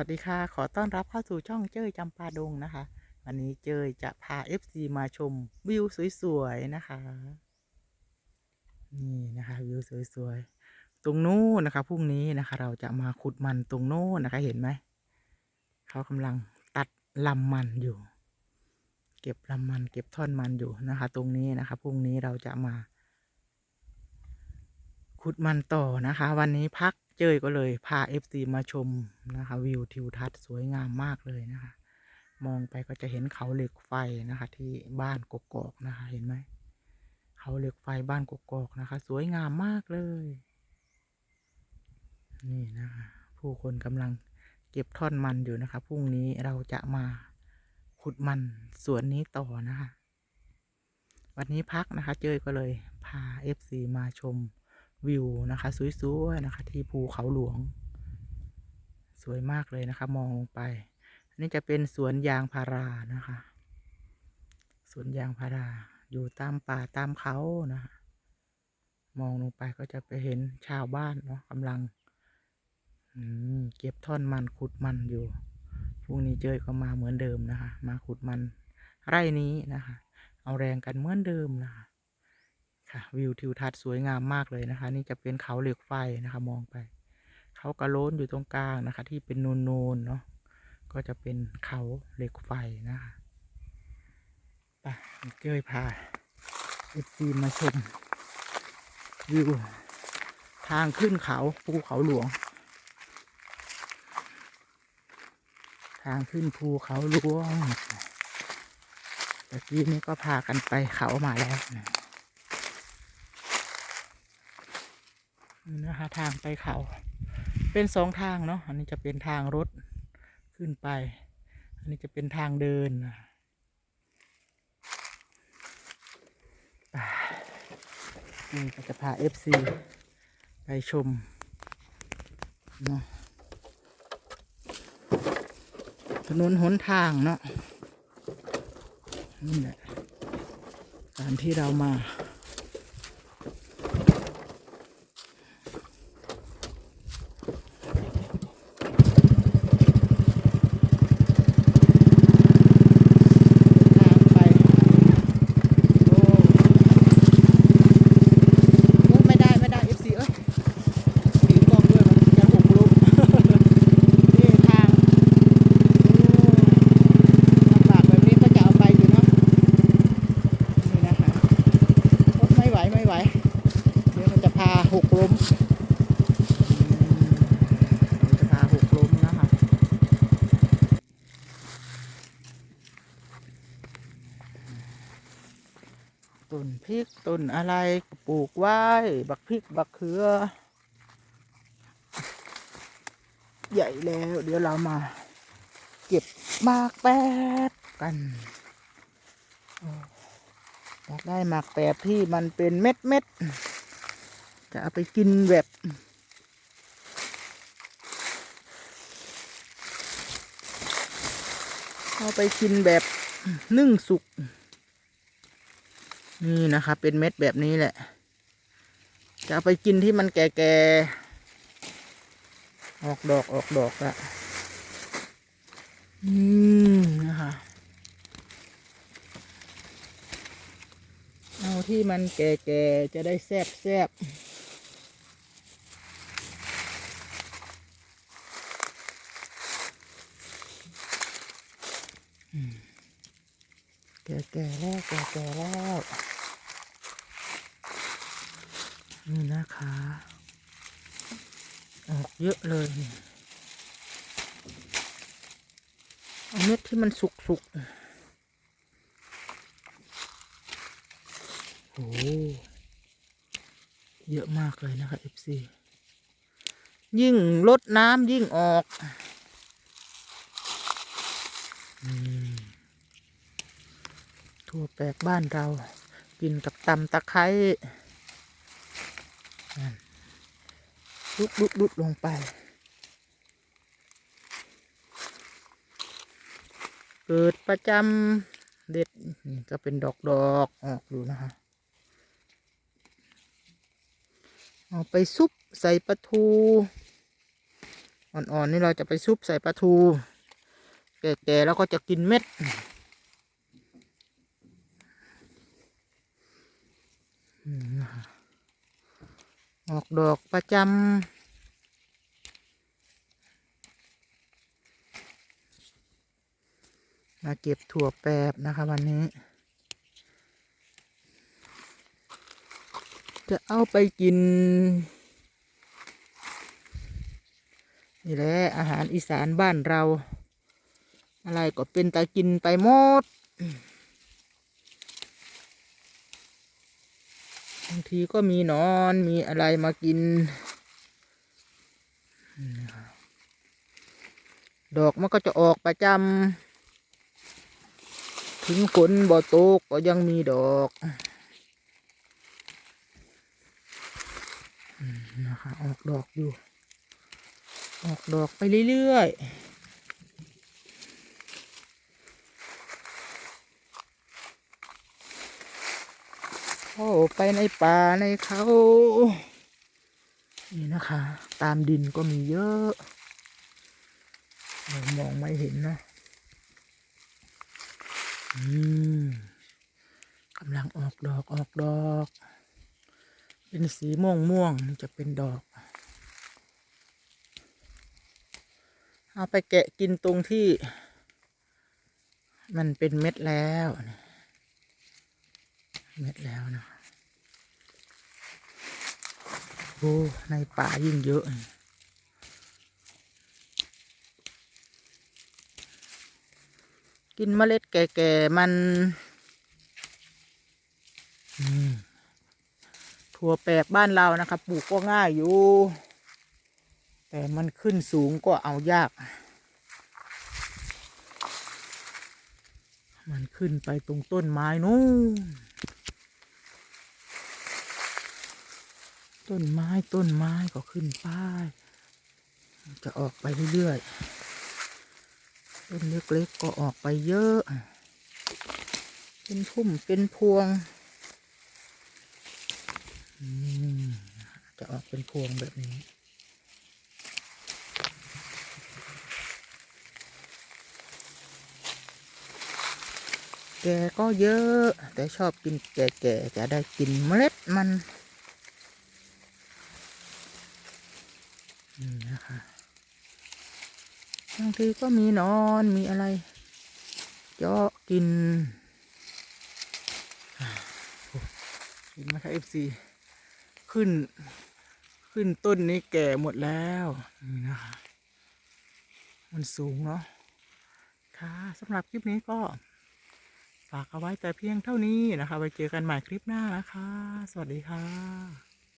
วัสดีค่ะ ขอต้อนรับเข้าสู่ช่องเจ้ยจำปาดงนะคะ วันนี้เจ้ยจะพา FC มาชมวิวสวยๆนะคะ นี่นะคะวิวสวยๆ ตรงนู้นนะคะพรุ่งนี้นะคะ เราจะมาขุดมันตรงโน้นนะคะเห็นไหม เขากำลังตัดลำมันอยู่ เก็บลำมัน เก็บท่อนมันอยู่นะคะ ตรงนี้นะคะพรุ่งนี้เราจะมา ขุดมันต่อนะคะ วันนี้พัก เจยก็เลยพาเอฟซีมาชมนะคะ วิวทิวทัศน์สวยงามมากเลยนะคะ มองไปก็จะเห็นเขาเหล็กไฟนะคะ ที่บ้านกกอกนะคะ เห็นไหมเขาเหล็กไฟบ้านกกอกนะคะ สวยงามมากเลย นี่นะคะ ผู้คนกำลังเก็บท่อนมันอยู่นะคะพรุ่งนี้เราจะมาขุดมันสวนนี้ต่อนะคะ วันนี้พักนะคะ เจยก็เลยพา FC มาชม วิวนะคะสวยๆนะคะ ที่ภูเขาหลวง สวยมากเลยนะคะ มองลงไป อันนี้จะเป็นสวนยางพารานะคะ สวนยางพาราอยู่ตามป่าตามเขานะคะมองลงไปก็จะไปเห็นชาวบ้านเนาะกำลังเก็บท่อนมันขุดมันอยู่พรุ่งนี้เจยก็มาเหมือนเดิมนะคะ มาขุดมันไร่นี้นะคะ เอาแรงกันเหมือนเดิมนะคะ ค่ะวิวทิวทัศน์สวยงามมากเลยนะคะ นี่จะเป็นเขาเหล็กไฟนะคะ มองไป เขากระโล้นอยู่ตรงกลางนะคะ ที่เป็นนูนๆเนาะก็จะเป็นเขาเหล็กไฟนะคะไปเจ้ยพาเอฟซีมาชมวิวทางขึ้นเขาภูเขาหลวง ทางขึ้นภูเขาหลวงตะกี้นี้ก็พากันไปเขามาแล้วนะ นะคะ ทางไปเขา เป็นสองทางเนาะอันนี้จะเป็นทางรถขึ้นไป อันนี้จะเป็นทางเดินนะนี่ก็จะพา FC ไปชมเนาะถนนหนทางเนาะนี่แหละการที่เรามา ทางไป โอ้โอ้ไม่ได้ไม่ได้ FC เอ้ยถือกล้องด้วยมันจะหกล้ม นี่ทางโอ้ลำบากแบบนี้ก็จะเอาไปอยู่เนาะ นี่นะคะโอ้ไม่ไหวไม่ไหว เดี๋ยวมันจะพาหกล้มอืมมันจะพาหกล้มนะคะ ต้นพริกต้นอะไรปลูกไว้ บักพริกบักเขือ ใหญ่แล้ว เดี๋ยวเรามา เก็บหมากแป๊บกันอยากได้หมากแป๊บที่มันเป็นเม็ดเม็ดๆจะเอาไปกินแบบเอาไปกินแบบนึ่งสุก นี่นะครับเป็นเม็ดแบบนี้แหละ จะไปกินที่มันแก่ๆ ออกดอกออกดอกละอืมนะคะเอาที่มันแก่ๆ จะได้แซ่บแซ่บ แก่ๆแล้วแก่ๆแล้วนี่นะคะออกเยอะเลยเอาเม็ดที่มันสุกๆโอ้เยอะมากเลยนะคะ FC ยิ่งลดน้ำยิ่งออก อืม ทั่วแปลกบ้านเรา กินกับตำตะไคร้นั่นลุดลุดลุดลงไปเกิดประจำเด็ดนี่ก็เป็นดอกดอกออกอยู่นะคะเอาไปซุปใส่ปลาทู อ่อนๆนี่เราจะไปซุปใส่ปลาทู แก่ๆแล้วก็จะกินเม็ด อืมนะคะออกดอกประจำมาเก็บถั่วแปบนะคะวันนี้ จะเอาไปกิน นี่แหละอาหารอีสานบ้านเรา อะไรก็เป็นตากินไปหมด บางทีก็มีนอนมีอะไรมากิน ดอกมันก็จะออกประจำถึงฝนบ่ตกก็ยังมีดอกนะคะออกดอกอยู่ ออกดอกไปเรื่อยๆ โอ้ไปในป่าในเขา นี่นะคะ ตามดินก็มีเยอะเรามองไม่เห็นนะอืมกำลังออกดอกออกดอก เป็นสีม่วงม่วงนี่จะเป็นดอก เอาไปแกะกินตรงที่ มันเป็นเม็ดแล้วนี่ เม็ดแล้วนะโอ้ในป่ายิ่งเยอะกินเมล็ดแก่ๆ มันถั่วแปบบ้านเรานะครับปลูกก็ง่ายอยู่ แต่มันขึ้นสูงก็เอายาก มันขึ้นไปตรงต้นไม้นู้น ต้นไม้ต้นไม้ก็ขึ้นไปจะออกไปเรื่อยๆ ต้นเล็กๆก็ออกไปเยอะ เป็นพุ่มเป็นพวง จะออกเป็นพวงแบบนี้แกก็เยอะ แต่ชอบกินแก่ๆจะได้กินเมล็ดมัน นี่นะคะบางทีก็มีนอนมีอะไรเจาะกินอ่าโอ้เห็นไหมคะเอฟซีขึ้น ขึ้นต้นนี้แก่หมดแล้วนี่นะคะมันสูงเนาะค่ะสำหรับคลิปนี้ก็ ฝากเอาไว้แต่เพียงเท่านี้นะคะ ไว้เจอกันใหม่คลิปหน้านะคะ สวัสดีค่ะ